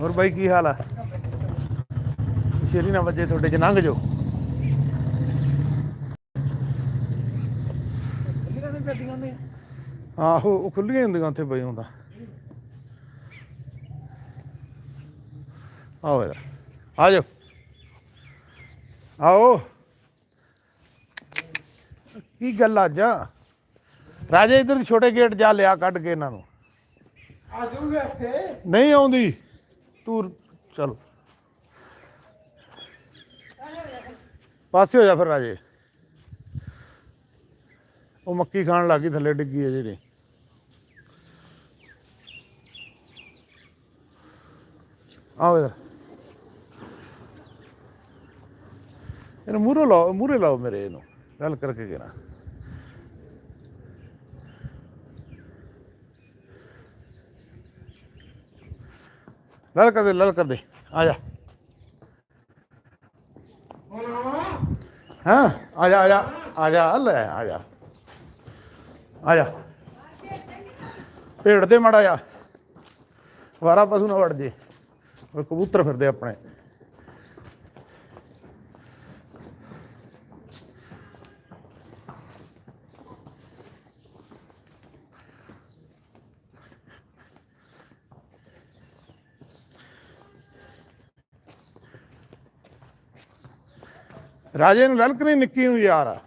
ਹੋਰ ਬਾਈ ਕੀ ਹਾਲ ਆ? ਸ਼ੇਰੀ ਨਾ ਵਜੇ ਤੁਹਾਡੇ ਚ ਲੰਘ ਜਾਓ। ਆਹੋ ਉਹ ਖੁੱਲੀਆਂ ਹੁੰਦੀਆਂ ਉੱਥੇ ਬਈ ਹੁੰਦਾ ਆਓ ਯਾਰ ਆ ਜਾਓ। ਆਓ। ਕੀ ਗੱਲ ਅੱਜ? ਰਾਜੇ ਇਧਰ ਛੋਟੇ ਗੇਟ ਜਾ ਲਿਆ ਕੱਢ ਕੇ ਇਹਨਾਂ ਨੂੰ। ਆ ਜਾਊਗਾ ਇੱਥੇ। ਨਹੀਂ ਆਉਂਦੀ। ਤੂੰ ਚਲੋ। ਪਾਸੇ ਹੋ ਜਾ ਫਿਰ ਰਾਜੇ। ਉਹ ਮੱਕੀ ਖਾਣ ਲੱਗੀ ਥੱਲੇ ਡਿੱਗੀ ਅਜੇ ਜਿਹੜੀ ਆਓ ਇਧਰ ਇਹਨੂੰ ਮੂਰੇ ਲਾਓ ਮੂਰੇ ਲਾਓ ਮੇਰੇ ਇਹਨੂੰ। ਗੱਲ ਕਰਕੇ ਕਿਹਨਾ ਲਲ ਕਰ ਦੇ ਲਲ ਕਰ ਦੇ। ਆ ਜਾ। ਹਾਂ, ਆ ਜਾ ਆ ਜਾ ਆ ਜਾ, ਲੈ, ਆ ਜਾ। ਆ ਜਾ। ਭੇੜ ਦੇ ਮੜਾ ਜਾ ਵਾਰਾ ਪਸ਼ੂ ਨਾ ਵੜ ਜੇ। ਕਬੂਤਰ ਫਿਰਦੇ ਆਪਣੇ। ਰਾਜੇ ਨੂੰ ਲਲਕ ਨਹੀਂ ਨਿੱਕੀ ਨੂੰ ਯਾਰ ਆ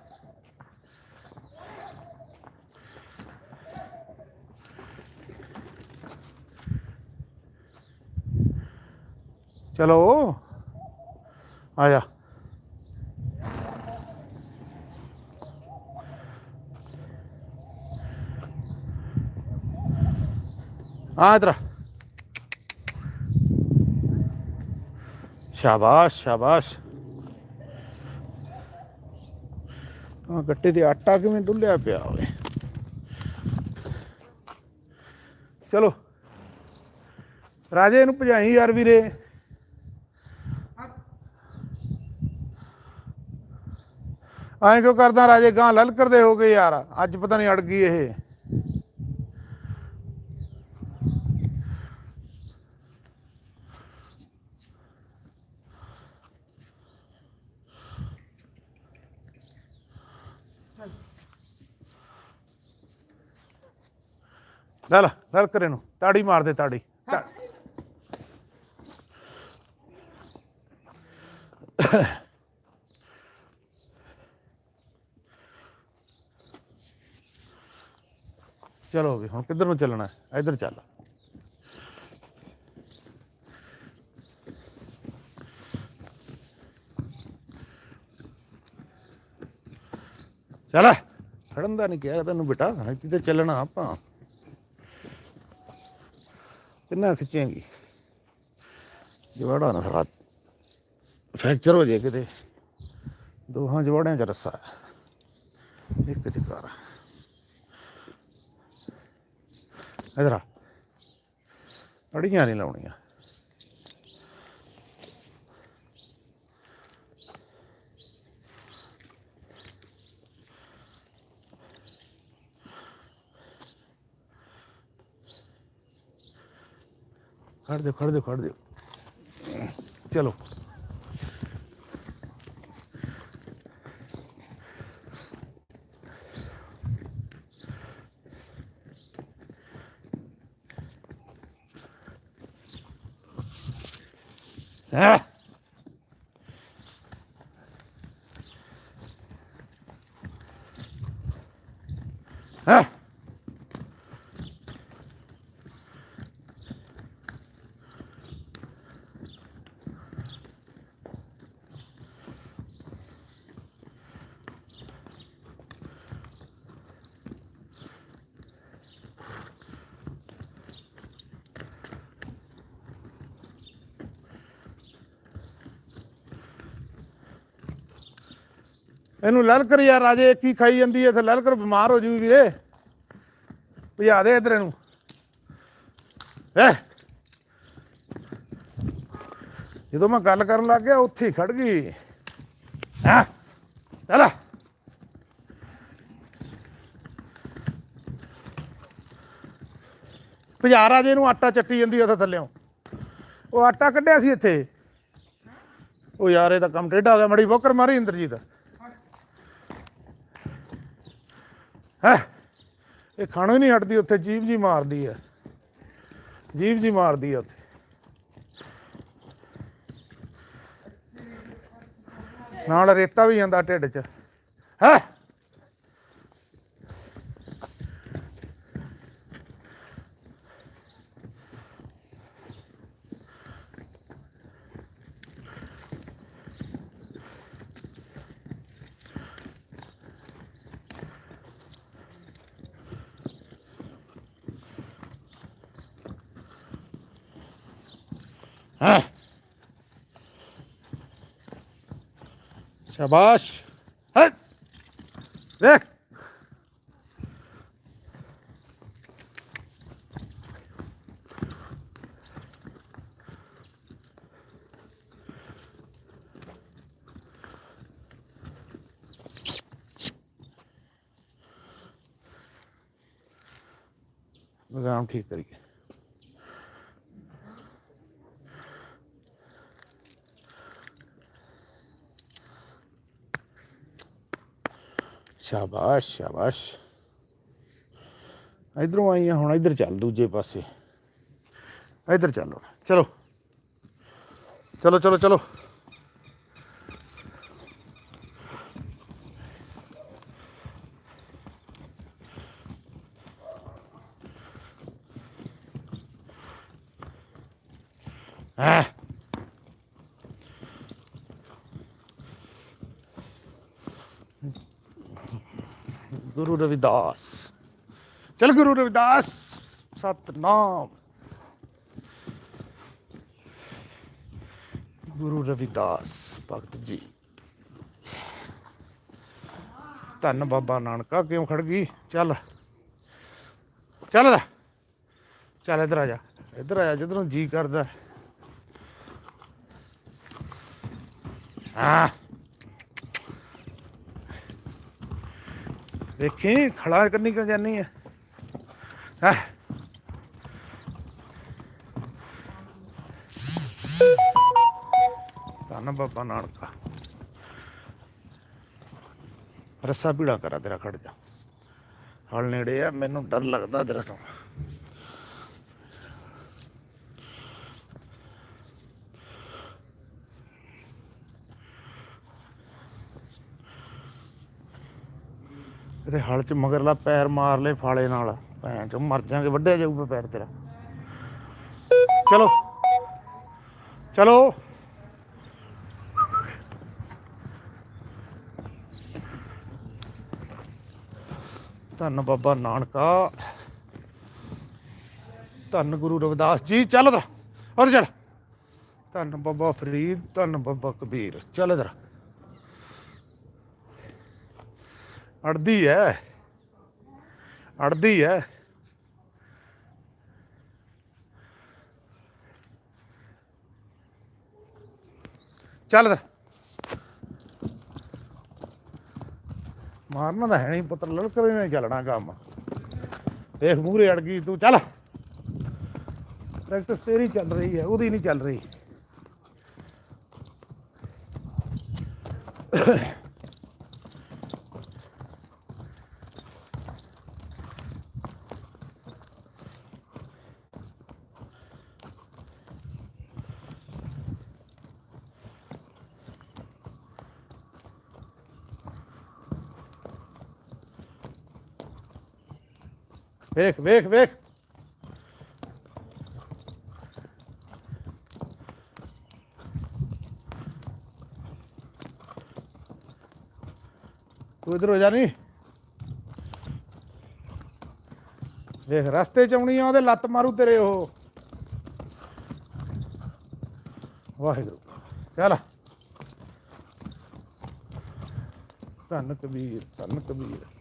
ਚਲੋ ਆ ਜਾ ਆ ਇਧਰ ਸ਼ਾਬਾਸ਼ ਸ਼ਾਬਾਸ਼ ਆ ਗੱਟੇ ਤੇ ਆਟਾ ਕਿਵੇਂ ਡੁੱਲਿਆ ਪਿਆ ਓਏ। ਚਲੋ। ਰਾਜੇ ਨੂੰ ਭਜਾਈ ਯਾਰ ਵੀਰੇ। ਐਂ ਕਿਉਂ ਕਰਦਾ ਰਾਜੇ ਗਾਂ ਲਲਕਰ ਦੇ ਹੋ ਗਏ ਯਾਰ। ਅੱਜ ਪਤਾ ਨਹੀਂ ਅੜ ਗਈ ਇਹ। ਲੈ ਲੈ ਲਲਕਰੇ ਨੂੰ, ਤਾੜੀ ਮਾਰ ਦੇ ਤਾੜੀ। ਤਾ- ਚਲੋ ਵੀ ਹੁਣ ਕਿੱਧਰ ਨੂੰ ਚੱਲਣਾ ਹੈ? ਇੱਧਰ ਚੱਲ। ਚੱਲ। ਖੜਨ ਦਾ ਨਹੀਂ ਕਿਹਾ ਤੈਨੂੰ ਬੇਟਾ, ਇੱਥੇ ਤੇ ਚੱਲਣਾ ਆਪਾਂ। ਕਿੰਨਾ ਖਿੱਚੇਂਗੀ। ਜਵਾੜਾ ਨਾ ਸਾਰਾ ਫ੍ਰੈਕਚਰ ਹੋ ਜਾਏ ਕਿਤੇ। ਦੋਹਾਂ ਜਵਾੜਿਆਂ ਚ ਰੱਸਾ ਹੈ। ਇੱਕ ਚ ਕਰ ਇਧਰ ਅੜੀਆਂ ਨਹੀਂ ਲਾਉਣੀਆਂ। ਖੜ ਦਿਓ ਖੜ ਦਿਓ ਖੜ ਦਿਓ ਚਲੋ। ਹਾਂ ਹਾਂ ਇਹਨੂੰ ਲਲਕਰ ਯਾਰ, ਰਾਜੇ ਕੀ ਖਾਈ ਜਾਂਦੀ ਐ ਤੇ ਲਲਕਰ ਬਿਮਾਰ ਹੋ ਜੂ ਵੀਰੇ। ਭਜਾ ਦੇ ਇਧਰ ਇਹਨੂੰ। ਐ। ਜਦੋਂ ਮੈਂ ਗੱਲ ਕਰਨ ਲੱਗ ਗਿਆ, ਉੱਥੇ ਹੀ ਖੜ ਗਈ। ਹਾਂ ਚਲਾ। ਭਜਾ ਰਾਜੇ ਨੂੰ ਆਟਾ ਚੱਟੀ ਜਾਂਦੀ ਉੱਥੇ ਥੱਲਿਓਂ। ਉਹ ਆਟਾ ਕੱਢਿਆ ਸੀ ਇੱਥੇ। ਉਹ ਯਾਰ, ਇਹ ਤਾਂ ਕੰਮ ਟੇਢਾ ਹੋ ਗਿਆ, ਮੜੀ ਬੋਕਰ ਮਾਰੀ ਇੰਦਰਜੀਤ। ਹੈ? ਇਹ ਖਾਣੋਂ ਹੀ ਨਹੀਂ ਹਟਦੀ ਉੱਥੇ, ਜੀਵ ਜੀ ਮਾਰਦੀ ਹੈ ਜੀਵ ਜੀ ਮਾਰਦੀ ਹੈ ਉੱਥੇ। ਨਾਲ ਰੇਤਾ ਵੀ ਜਾਂਦਾ ਢਿੱਡ 'ਚ। ਹੈ ਹੈ? ਸ਼ਾਬਾਸ਼ ਹੈ ਦੇਖ ਲਗਾਮ ਠੀਕ ਕਰੀਏ ਸ਼ਾਬਾਸ਼ ਸ਼ਾਬਾਸ਼। ਇਧਰੋਂ ਆਈਆਂ ਹੁਣ, ਇਧਰ ਚੱਲ ਦੂਜੇ ਪਾਸੇ। ਇਧਰ ਚੱਲੋ ਚਲੋ। ਚਲੋ ਚਲੋ ਚਲੋ। ਰਵਿਦਾਸ। ਚਲ ਗੁਰੂ ਰਵਿਦਾਸ, ਸਤਨਾਮ। ਗੁਰੂ ਰਵਿਦਾਸ ਭਗਤ ਜੀ। ਧੰਨ ਬਾਬਾ ਨਾਨਕਾ, ਕਿਉਂ ਖੜ ਗਈ? ਚੱਲ। ਚੱਲ ਚੱਲ ਇੱਧਰ ਆ ਜਾ। ਇੱਧਰ ਆ ਜਾ, ਜਿੱਧਰੋਂ ਜੀ ਕਰਦਾ। ਹਾਂ। ਵੇਖੀ, ਖੜਾ ਕਰਨੀ ਕਿਉਂ ਜਾਨੀ ਹੈ ਹੈ। ਧੰਨ ਬਾਬਾ ਨਾਨਕਾ। ਰੱਸਾ ਭੀੜਾ ਕਰਾ ਤੇਰਾ ਖੜ ਜਾ। ਹਲ ਨੇੜੇ ਆ, ਮੈਨੂੰ ਡਰ ਲੱਗਦਾ ਤੇਰਾ ਤੋਂ। ਇਹਦੇ ਹਲ ਚ ਮਗਰਲਾ ਪੈਰ ਮਾਰ ਲੈ ਫਾਲੇ ਨਾਲ। ਭੈਣ ਚੋਂ ਮਰ ਜਾਗੇ ਵੱਢਿਆ ਜਾਊਗਾ ਪੈਰ ਤੇਰਾ। ਚਲੋ। ਚਲੋ। ਧੰਨ ਬਾਬਾ ਨਾਨਕਾ। ਧੰਨ ਗੁਰੂ ਰਵਿਦਾਸ ਜੀ, ਚੱਲ ਤਰਾ ਔਰ ਚੱਲ। ਧੰਨ ਬਾਬਾ ਫਰੀਦ, ਧੰਨ ਬਾਬਾ ਕਬੀਰ, ਚੱਲ ਤਰਾ ਅੜਦੀ ਹੈ ਅੜਦੀ ਹੈ ਚੱਲ ਮਾਰਨਾ ਤਾਂ ਹੈ ਨਹੀਂ ਪੁੱਤਰ ਲਲਕਰੇ ਨਹੀਂ ਚੱਲਣਾ ਕੰਮ। ਦੇਖ ਮੂਹਰੇ ਅੜ ਗਈ ਤੂੰ, ਚੱਲ। ਪ੍ਰੈਕਟਿਸ ਤੇਰੀ ਚੱਲ ਰਹੀ ਹੈ ਉਹਦੀ ਨਹੀਂ ਚੱਲ ਰਹੀ। ਵੇਖ ਵੇਖ ਵੇਖ। ਤੂੰ ਇਧਰ ਹੋ ਜਾ ਨੀ। ਵੇਖ, ਰਸਤੇ ਚ ਆਉਣੀ ਆ, ਉਹਦੇ ਲੱਤ ਮਾਰੂ ਤੇਰੇ ਉਹ। ਵਾਹਿਗੁਰੂ। ਚੱਲ। ਧੰਨ ਕਬੀਰ ਧੰਨ ਕਬੀਰ।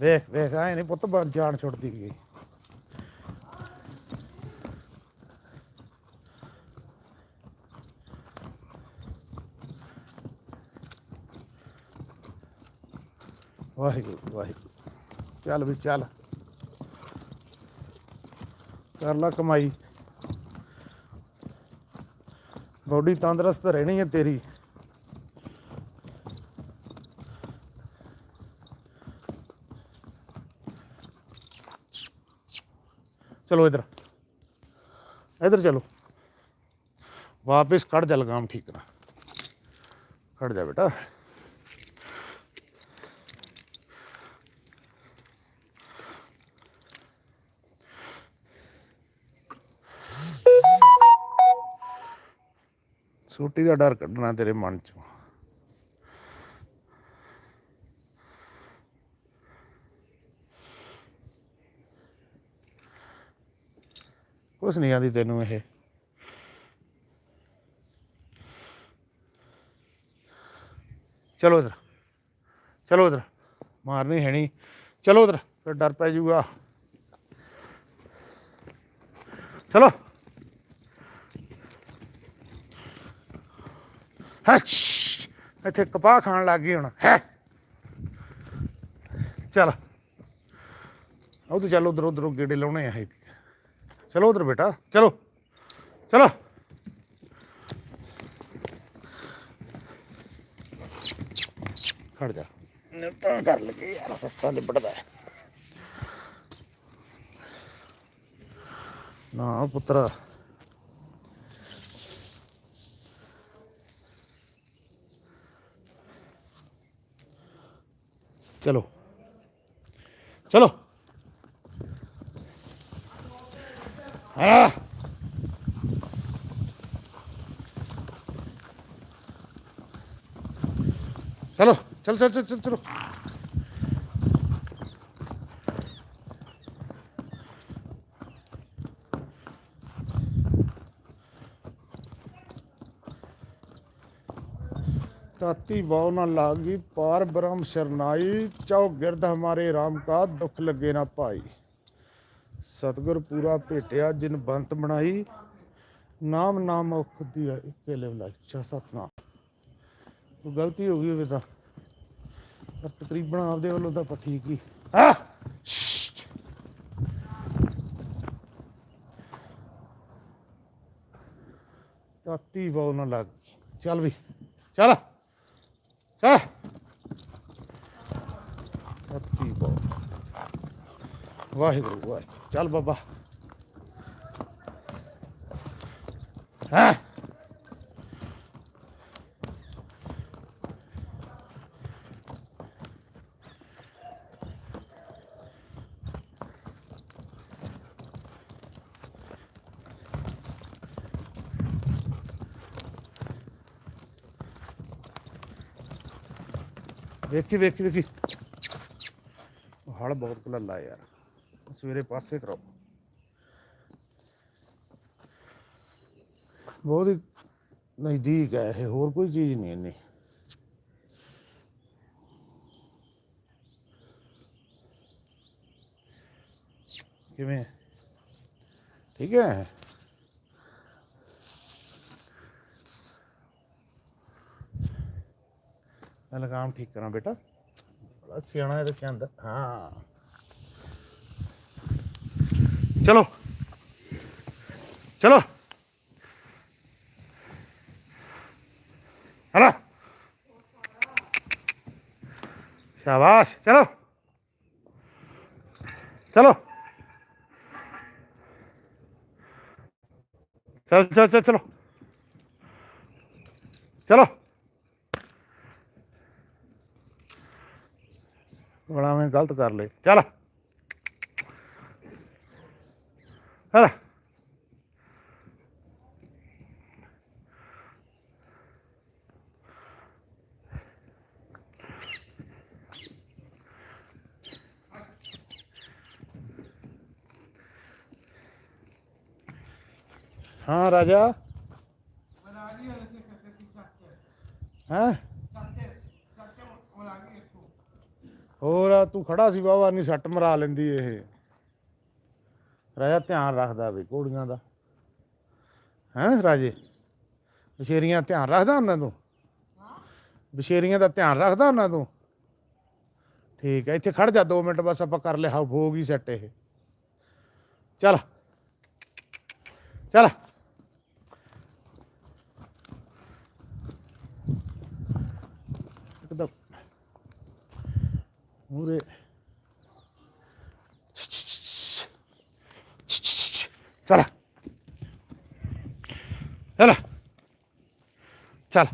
ਵੇਖ ਵੇਖ ਆਏ ਨਹੀਂ ਪੁੱਤ ਜਾਨ ਛੁੱਟਦੀ ਗਈ। ਵਾਹਿਗੁਰੂ ਵਾਹਿਗੁਰੂ। ਚੱਲ ਵੀ, ਚੱਲ। ਕਰ ਲਾ ਕਮਾਈ। ਬੋਡੀ ਤੰਦਰੁਸਤ ਰਹਿਣੀ ਹੈ ਤੇਰੀ। ਚਲੋ ਇਧਰ। ਇਧਰ ਚਲੋ। ਵਾਪਸ ਕੱਢ ਜਾ ਲਗਾਮ ਠੀਕ ਕਰਾ। ਖੜ ਜਾ ਬੇਟਾ। ਸੋਟੀ ਦਾ ਡਰ ਕੱਢਣਾ ਤੇਰੇ ਮਨ ਚੋਂ। ਕੁਛ ਨਹੀਂ ਆਦੀ ਤੈਨੂੰ ਇਹ। ਚਲੋ ਇਧਰ ਚਲੋ ਇਧਰ ਮਾਰਨੀ ਹੈ ਨਹੀਂ। ਚਲੋ ਇਧਰ ਫਿਰ ਡਰ ਪੈ ਜਾਊਗਾ ਚਲੋ। ਹੱਛ ਇੱਥੇ ਕਪਾਹ ਖਾਣ ਲੱਗ ਗਈ ਹੁਣ, ਹੈ। ਚਲ। ਉਹ ਤੂੰ ਚੱਲ ਉਧਰ ਉਧਰ ਗੇੜੇ ਲਾਉਣੇ ਆ ਇਹ। ਚਲੋ ਉਧਰ ਬੇਟਾ ਚਲੋ ਚਲੋ। ਖੜ ਜਾ। ਤਾਂ ਕਰ ਲਗੇ ਯਾਰ ਰਸਾ ਲਿਬੜਦਾ ਨਾ ਪੁੱਤਰਾ। ਚਲੋ। ਚਲੋ। Ah! चलो, चल चल चल चल, चलो ताती बाव ना लागी, पार ब्रह्म शरनाई चौ गिरद हमारे राम का दुख लगे ना पाई ਸਤਿਗੁਰ ਪੂਰਾ ਭੇਟਿਆ, ਜਿਨ ਬੰਤ ਬਣਾਈ, ਨਾਮ ਨਾਮ ਔਖ ਦੀ ਇਕੇ ਲਿਵ ਲਾਈਚਾ ਸਤਨਾਮ। ਕੋਈ ਗਲਤੀ ਹੋ ਗਈ ਹੋਵੇ ਤਾਂ, ਪਰ ਤਕਰੀਬਨ ਆਪਦੇ ਵੱਲੋਂ ਤਾਂ ਆਪਾਂ ਠੀਕ ਆ! ਤਾਤੀ ਬਾਉ ਨਾ ਲੱਗ ਚੱਲ ਵੀ, ਚੱਲ। ਚੱਲ। ਤਾਤੀ ਬਾਉ ਵਾਹਿਗੁਰੂ ਵਾਹਿਗੁਰੂ। ਚੱਲ ਬਾਬਾ। ਹਾਂ? ਵੇਖੀ ਵੇਖੀ ਵੇਖੀ। ਹਲ ਬਹੁਤ ਕੁਲੱਲਾ ਯਾਰ। ਸਵੇਰੇ ਪਾਸੇ ਕਰਾਓ। ਬਹੁਤ ਹੀ ਨਜ਼ਦੀਕ ਹੈ ਇਹ ਹੋਰ ਕੋਈ ਚੀਜ਼ ਨਹੀਂ ਇੰਨੀ। ਕਿਵੇਂ? ਠੀਕ ਹੈ। ਮੈਂ ਲਗਾਮ ਠੀਕ ਕਰਾਂ ਬੇਟਾ। ਬੜਾ ਸਿਆਣਾ ਇਹਦੇ ਚੰਦ ਹਾਂ। ਚਲੋ। ਚਲੋ। ਹਲਾ। ਸ਼ਾਬਾਸ਼। ਚਲੋ। ਚਲੋ। ਚਲ ਚਲ ਚਲ, ਚਲੋ। ਚਲੋ। ਬੜਾ ਮੈਂ ਗਲਤ ਕਰ ਲਏ ਚੱਲ। ਹਲਾ ਹਾਂ ਰਾਜਾ ਹੈ ਹੋਰ ਤੂੰ ਖੜਾ ਸੀ ਬਾਬਾ ਨਹੀਂ ਸੱਟ ਮਰਾ ਲੈਂਦੀ ਇਹ ਰਾਜਾ, ਧਿਆਨ ਰੱਖਦਾ ਵੀ ਘੋੜੀਆਂ ਦਾ। ਹੈ ਰਾਜੇ? ਬਸ਼ੇਰੀਆਂ ਧਿਆਨ ਰੱਖਦਾ ਉਹਨਾਂ ਤੋਂ ਬਸ਼ੇਰੀਆਂ ਦਾ ਧਿਆਨ ਰੱਖਦਾ ਉਹਨਾਂ ਤੋਂ ਠੀਕ ਹੈ, ਇੱਥੇ ਖੜ ਜਾ 2 ਮਿੰਟ, ਬਸ ਆਪਾਂ ਕਰ ਲਿਆ, ਹੋ ਗਈ ਸੈੱਟ ਇਹ। ਚੱਲ। ਚਲ ਇੱਕਦਮ ਮੂਰੇ ਚੱਲ ਚੱਲ ਚੱਲ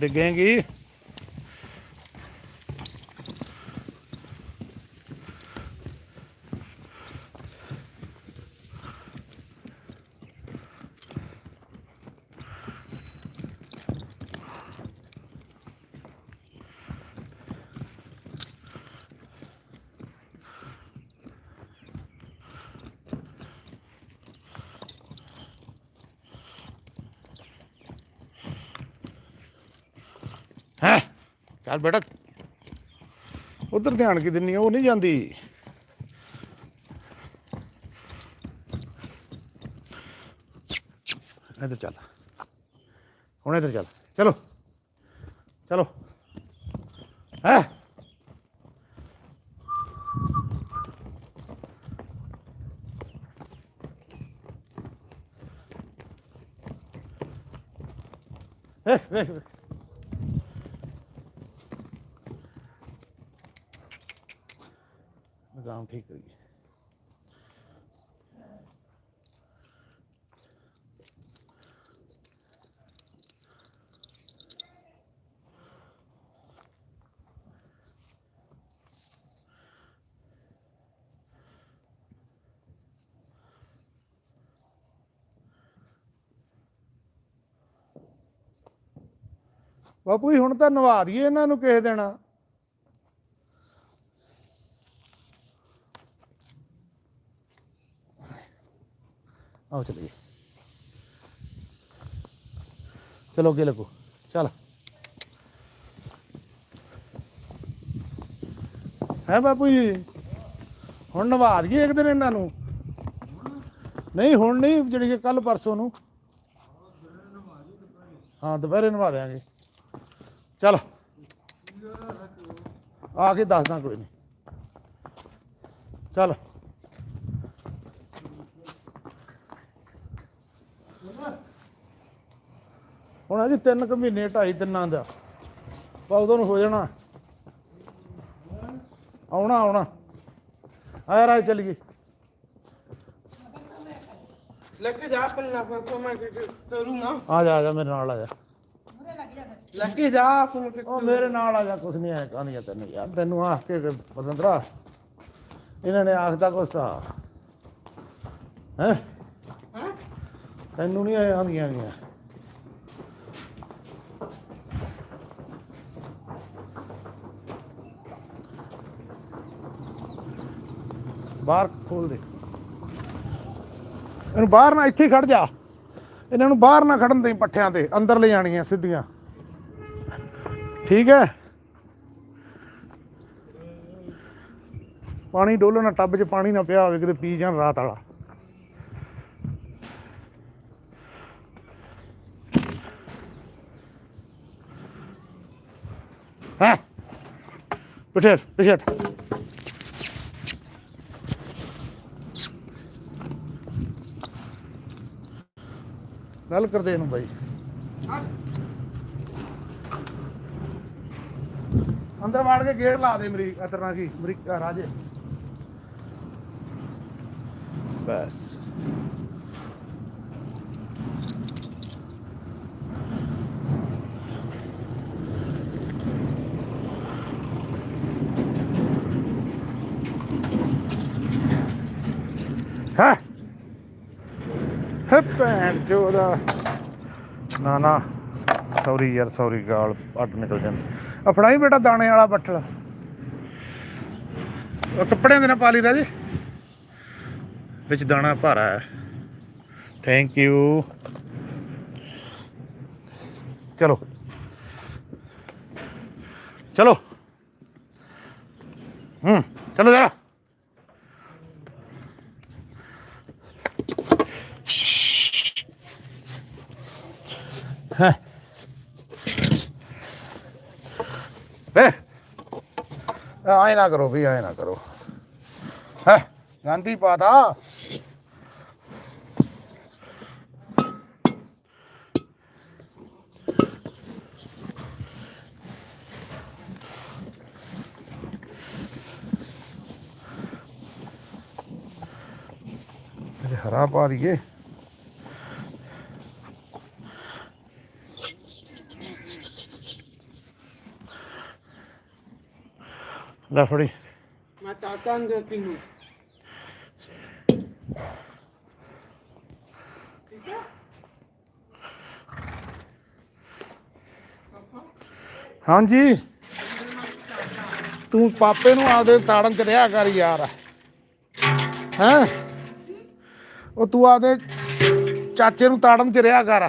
ਡਿੱਗੇਂਗੀ ਹੈ ਚੱਲ ਬੇਟਾ। ਉਧਰ ਧਿਆਨ ਕੀ ਦਿੰਨੀ ਉਹ ਨਹੀਂ ਜਾਂਦੀ। ਇੱਧਰ ਚੱਲ। ਹੁਣ ਇੱਧਰ ਚੱਲ। ਚਲੋ ਹੈ ਵੇਖ ਵੇਖ ਵੇਖ। ਲਗਾਮ ਠੀਕ ਕਰੀਏ। ਬਾਪੂ ਜੀ ਹੁਣ ਤਾਂ ਨਵਾ ਦਈਏ ਇਹਨਾਂ ਨੂੰ ਕਿਸੇ ਦੇਣਾ ਆਓ ਚਲੀਏ। ਚਲੋ ਅੱਗੇ ਲੱਗੋ। ਚੱਲ। ਹੈ ਬਾਪੂ ਜੀ? ਹੁਣ ਨਵਾ ਦਈਏ ਇੱਕ ਦਿਨ ਇਹਨਾਂ ਨੂੰ। ਨਹੀਂ, ਹੁਣ ਨਹੀਂ, ਜਿਹੜੀ ਕੱਲ ਪਰਸੋਂ ਨੂੰ। ਹਾਂ, ਦੁਪਹਿਰੇ ਨਵਾ ਦਿਆਂਗੇ। ਚੱਲ। ਆ ਕੇ ਦੱਸਦਾ ਕੋਈ ਨਹੀਂ। ਚੱਲ। ਹੁਣ ਆ ਜੀ ਤਿੰਨ ਕੁ ਮਹੀਨੇ ਢਾਈ ਦਿਨਾਂ ਦਾ। ਬਾ ਉਦੋਂ ਨੂੰ ਹੋ ਜਾਣਾ। ਆਉਣਾ ਆਉਣਾ। ਆਇਆ ਰਾਜ ਚਲੀਏ ਲੈ ਕੇ ਜਾ ਪੱਲਾ ਕੋ ਮੈਂ ਕਰੂੰਗਾ ਆ ਮੇਰੇ ਨਾਲ ਆ ਜਾ। ਮੇਰੇ ਨਾਲ ਆ ਜਾ ਕੁਛ ਨਹੀਂ ਤੈਨੂੰ ਯਾਰ। ਤੈਨੂੰ ਆਖ ਕੇ ਪਤੰਦਰਾ ਇਹਨਾਂ ਨੇ ਆਖਦਾ ਕੁਛ ਤਾਂ। ਹੈ? ਤੈਨੂੰ ਨਹੀਂ ਆਉਂਦੀਆਂ ਗਈਆਂ। ਬਾਹਰ ਖੋਲ ਦੇ। ਇਹਨੂੰ ਬਾਹਰ ਨਾ ਇੱਥੇ ਖੜ ਜਾ। ਇਹਨਾਂ ਨੂੰ ਬਾਹਰ ਨਾ ਖੜਨ ਦੇ ਪੱਠਿਆਂ ਤੇ ਅੰਦਰ ਲੈ ਜਾਣੀਆਂ ਸਿੱਧੀਆਂ। ਠੀਕ ਹੈ? ਪਾਣੀ ਡੋਲੋ ਨਾ ਟੱਬ 'ਚ ਪਾਣੀ ਨਾ ਪਿਆ ਹੋਵੇ ਕਿਤੇ ਪੀ ਜਾਣ ਰਾਤ ਵਾਲਾ। ਹਾਂ? ਪਿੱਛੇ ਹਟ, ਗੱਲ ਕਰਦੇ ਇਹਨੂੰ ਬਾਈ। ਅੰਦਰ ਵਾੜ ਕੇ ਗੇਟ ਲਾ ਦੇ ਅਮਰੀਕਾ ਅਤਰਨਾ ਕੀ ਅਮਰੀਕਾ ਰਾਜੇ। ਬਸ। ਹੈ? ਹੈ ਭੈਣ ਚੋਦਾ। ਨਾ ਨਾ। ਸੌਰੀ ਯਾਰ, ਸੌਰੀ, ਗਾਲ ਅੱਡ ਨਿਕਲ ਜਾਂਦੀ। ਆ ਫੜਾਈ ਬੇਟਾ ਦਾਣੇ ਵਾਲਾ ਬੱਠਲ। ਉਹ ਕੱਪੜਿਆਂ ਦੇ ਨਾਲ ਪਾ ਲਈ ਰਾਜੇ। ਵਿੱਚ ਦਾਣਾ ਭਾਰਾ ਹੈ। ਥੈਂਕ ਯੂ ਚਲੋ। ਚਲੋ। ਹੂੰ, ਚਲੋ ਜਰਾ ਹੈ ਵੇ ਆਏ ਨਾ ਕਰੋ ਵੀ ਆਏ ਨਾ ਕਰੋ ਹੈ ਗਾਂਧੀ ਪਾਤਾ ਇਹ ਹਰਾ ਲੈ ਫੜੀ। ਮੈਂ ਚਾਚਾ ਨੂੰ ਦੇਤੀ ਹੂੰ ਠੀਕ ਹੈ ਹਾਂਜੀ। ਤੂੰ ਪਾਪੇ ਨੂੰ ਆਪਦੇ ਤਾੜਨ ਚ ਰਿਹਾ ਕਰ ਯਾਰ। ਹੈਂ? ਉਹ ਤੂੰ ਆਪਦੇ ਚਾਚੇ ਨੂੰ ਤਾੜਨ ਚ ਰਿਹਾ ਕਰ।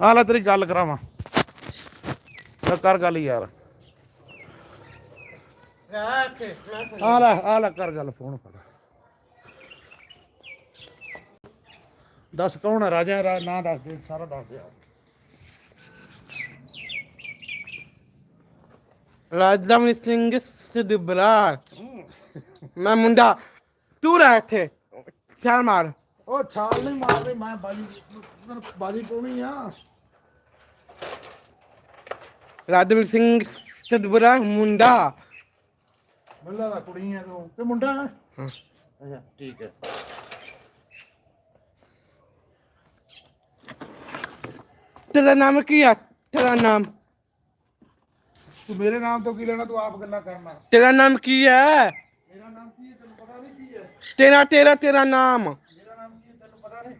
ਆ ਲੈ ਤੇਰੀ ਗੱਲ ਕਰਾਵਾਂ। ਲੈ ਕਰ ਗੱਲ ਯਾਰ। ਆ ਲੈ ਆ ਲੈ ਕਰ ਗੱਲ ਫੋਨ ਫੜ। ਦੱਸ ਕੌਣ ਹੈ ਰਾਜਾ ਰਾ ਨਾਂ ਦੱਸ ਦੇ ਸਾਰਾ ਦੱਸ ਦੇ। ਰਾਜਦਮ ਸਿੰਘ ਸਿद्धਬਰਾ ਮੈਂ ਮੁੰਡਾ ਤੂੰ ਰਹਿ ਥੇ ਚੱਲ ਮਾਰ। ਉਹ ਛਾਲ ਨਹੀਂ ਮਾਰਦੇ ਮੈਂ ਬਾਜੀ ਤੈਨੂੰ ਬਾਜੀ ਪਾਉਣੀ ਆ। ਰਾਜਦਮ ਸਿੰਘ ਸਿद्धਬਰਾ ਮੁੰਡਾ। ਬੱਲਾ ਦਾ ਕੁੜੀ ਆ ਤੂੰ। ਤੇ ਮੁੰਡਾ ਹੈ? ਹਾਂ। ਅੱਛਾ ਠੀਕ ਹੈ। ਤੇਰਾ ਨਾਮ ਕੀ ਹੈ ਤੇਰਾ ਨਾਮ? ਤੂੰ ਮੇਰੇ ਨਾਮ ਤੋਂ ਕੀ ਲੈਣਾ? ਤੂੰ ਆਪ ਗੱਲਾਂ ਕਰਨਾ ਤੇਰਾ ਨਾਮ ਕੀ ਹੈ? ਮੇਰਾ ਨਾਮ ਕੀ ਹੈ? ਤੈਨੂੰ ਪਤਾ ਨਹੀਂ ਕੀ ਹੈ। ਤੇਰਾ ਤੇਰਾ ਤੇਰਾ ਨਾਮ। ਮੇਰਾ ਨਾਮ ਕੀ ਹੈ? ਤੈਨੂੰ ਪਤਾ ਨਹੀਂ।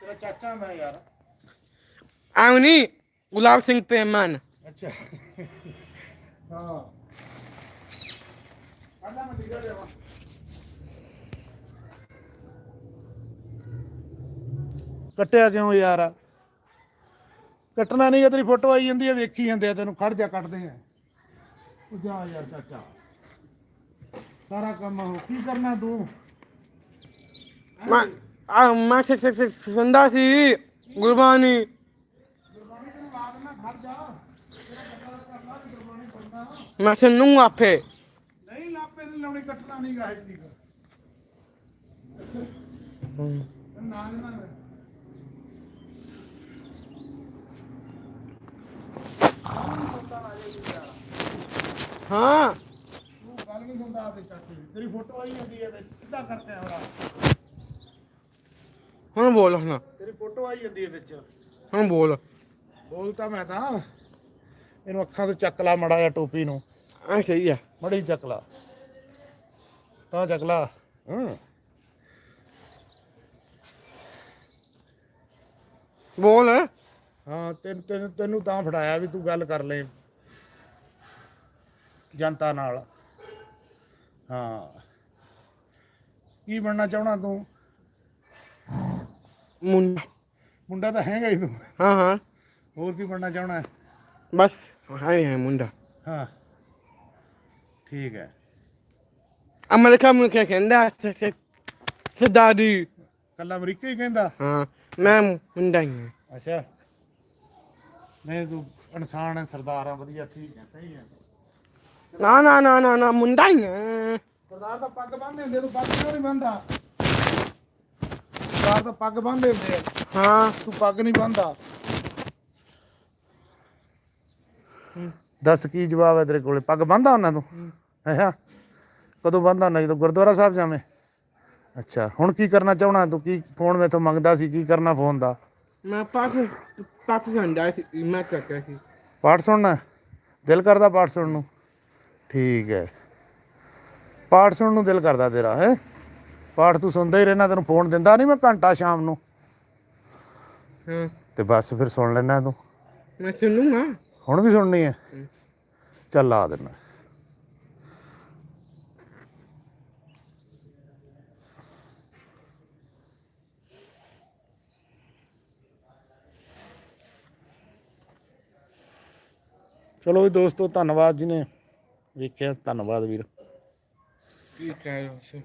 ਤੇਰਾ ਚਾਚਾ ਮੈਂ ਯਾਰ। ਆਉਣੀ ਗੁਲਾਬ ਸਿੰਘ ਪੇਮਨ ਅੱਛਾ ਹਾਂ ਅੱਲਾ ਮੈਂ ਦਿਖਾ ਦੇਵਾਂ ਕੱਟਿਆ ਕਿਉਂ ਯਾਰ ਕੱਟਣਾ ਨਹੀਂ ਤੇਰੀ ਫੋਟੋ ਆਈ ਜਾਂਦੀ ਹੈ ਵੇਖੀ ਜਾਂਦੇ ਆ ਤੈਨੂੰ ਖੜ ਜਾ ਕੱਟਦੇ ਆ ਤੂੰ ਜਾ ਯਾਰ ਚਾਚਾ ਸਾਰਾ ਕੰਮ ਹੋ ਕੀ ਕਰਨਾ ਤੂੰ ਮੈਂ ਆ ਮੈਂ ਸਿੱਖ ਸਿੱਖ ਸਿੱਖ ਸੁਣਦਾ ਸੀ ਗੁਰਬਾਣੀ ਤੈਨੂੰ ਲਾ ਦੇਣਾ ਖੜ ਜਾ ਤੇਰਾ ਬੰਦਾ ਕਰਨਾ ਤੇ ਗੁਰਬਾਣੀ ਪੜਦਾ ਮੈਂ ਸੁਣੂੰ ਆਪੇ। ਨਹੀਂ ਲਾਪੇ ਨਹੀਂ ਲਾਉਣੀ ਕੱਟਣਾ ਨਹੀਂ ਗਾ ਠੀਕ ਨਾ ਨਾ ਨਾ ਹਾਂ। ਤੂੰ ਗੱਲ ਨਹੀਂ ਸੁਣਦਾ ਆਪਦੇ ਚਾਚੇ ਦੀ। ਤੇਰੀ ਫੋਟੋ ਆਈ ਜਾਂਦੀ ਹੈ ਵਿੱਚ ਸਿੱਧਾ ਕਰਤੇ ਆਵਰਾ। ਹੁਣ ਬੋਲ ਹੁਣ। ਤੇਰੀ ਫੋਟੋ ਆਈ ਜਾਂਦੀ ਹੈ ਵਿੱਚ। ਹੁਣ ਬੋਲ। ਬੋਲ ਤਾਂ ਮੈਂ ਤਾਂ। ਇਹਨੂੰ ਅੱਖਾਂ ਤੋਂ ਚੱਕ ਲਾ ਮੜਾ ਜਾਂ ਟੋਪੀ ਨੂੰ। ਆ ਸਹੀ ਹੈ ਮੜੀ ਚੱਕ ਲਾ। ਤਾਂ ਚੱਕ ਲਾ। ਹੂੰ। ਬੋਲ। ਹਾਂ ਤੈਨੂੰ ਤੈਨੂੰ ਤੈਨੂੰ ਤਾਂ ਫੜਾਇਆ ਵੀ ਤੂੰ ਗੱਲ ਕਰ ਲੈ। ਜਨਤਾ ਨਾਲ। ਹਾਂ। ਕੀ ਬਣਨਾ ਚਾਹਣਾ ਤੂੰ? ਮੁੰਡਾ। ਮੁੰਡਾ ਤਾਂ ਹੈਗਾ ਹੀ ਤੂੰ। ਹਾਂ ਹਾਂ। ਹੋਰ ਕੀ ਬਣਨਾ ਚਾਹਣਾ? ਬਸ ਹਾਂ ਹੈ ਮੁੰਡਾ। ਹਾਂ। ਠੀਕ ਹੈ। ਅਮਰੀਕਾ ਮੁਲਕ ਕਹਿੰਦਾ ਸਦਾਦੀ ਕੱਲਾ ਅਮਰੀਕਾ ਹੀ ਕਹਿੰਦਾ? ਹਾਂ ਮੈਂ ਮੁੰਡਾ ਹੀ ਹਾਂ। ਅੱਛਾ। ਨਹੀਂ ਤੂੰ ਇਨਸਾਨ ਹੈ ਸਰਦਾਰ ਆ ਵਧੀਆ ਠੀਕ ਹੈ ਸਹੀ ਹੈ। ਨਾ ਨਾ ਨਾ ਨਾ ਨਾ ਮੁੰਡਾ ਹੀ ਹਾਂ। ਸਰਦਾਰ ਤਾਂ ਪੱਗ ਬੰਨ੍ਹਦੇ ਹੁੰਦੇ ਤੂੰ ਪੱਗ ਕਿਉਂ ਨਹੀਂ ਬੰਨਦਾ ਸਰਦਾਰ ਤਾਂ ਪੱਗ ਬੰਨ੍ਹਦੇ ਹੁੰਦੇ ਆ। ਹਾਂ। ਤੂੰ ਪੱਗ ਨਹੀਂ ਬੰਨਦਾ ਦੱਸ ਕੀ ਜਵਾਬ ਹੈ ਤੇਰੇ ਕੋਲੇ? ਪੱਗ ਬੰਨਦਾ ਉਹਨਾਂ ਤੂੰ? ਅੱਛਾ ਕਦੋਂ ਬੰਨਦਾ ਹੁੰਦਾ ਜਦੋਂ ਗੁਰਦੁਆਰਾ ਸਾਹਿਬ ਜਾਵੇਂ? ਅੱਛਾ ਹੁਣ ਕੀ ਕਰਨਾ ਚਾਹਣਾ ਤੂੰ ਕੀ ਫੋਨ ਮੇਥੋਂ ਮੰਗਦਾ ਸੀ? ਕੀ ਕਰਨਾ ਫੋਨ ਦਾ? ਮੈਂ ਪਾਸ ਪਾਸ ਜਾਂਦਾ ਸੀ ਮੈਂ ਕਰਦਾ ਸੀ? ਪਾਠ ਸੁਣਨਾ? ਦਿਲ ਕਰਦਾ ਪਾਠ ਸੁਣਨ ਨੂੰ? ਠੀਕ ਹੈ। ਪਾਠ ਸੁਣਨ ਨੂੰ ਦਿਲ ਕਰਦਾ ਤੇਰਾ ਹੈ? ਪਾਠ ਤੂੰ ਸੁਣਦਾ ਹੀ ਰਹਿਣਾ ਤੈਨੂੰ ਫੋਨ ਦਿੰਦਾ ਨਹੀਂ ਮੈਂ ਘੰਟਾ ਸ਼ਾਮ ਨੂੰ। ਹਾਂ। ਤੇ ਬਸ ਫਿਰ ਸੁਣ ਲੈਣਾ ਤੂੰ। ਮੈਂ ਸੁਣੂੰਗਾ। ਹੁਣ ਵੀ ਸੁਣਨੀ ਹੈ। ਚੱਲ ਲਾ ਦਿੰਨਾ ਚਲੋ ਵੀ ਦੋਸਤੋ ਧੰਨਵਾਦ ਜੀ ਨੇ। ਵੇਖਿਆ ਧੰਨਵਾਦ ਵੀਰ। ਠੀਕ ਹੈ ਜੀ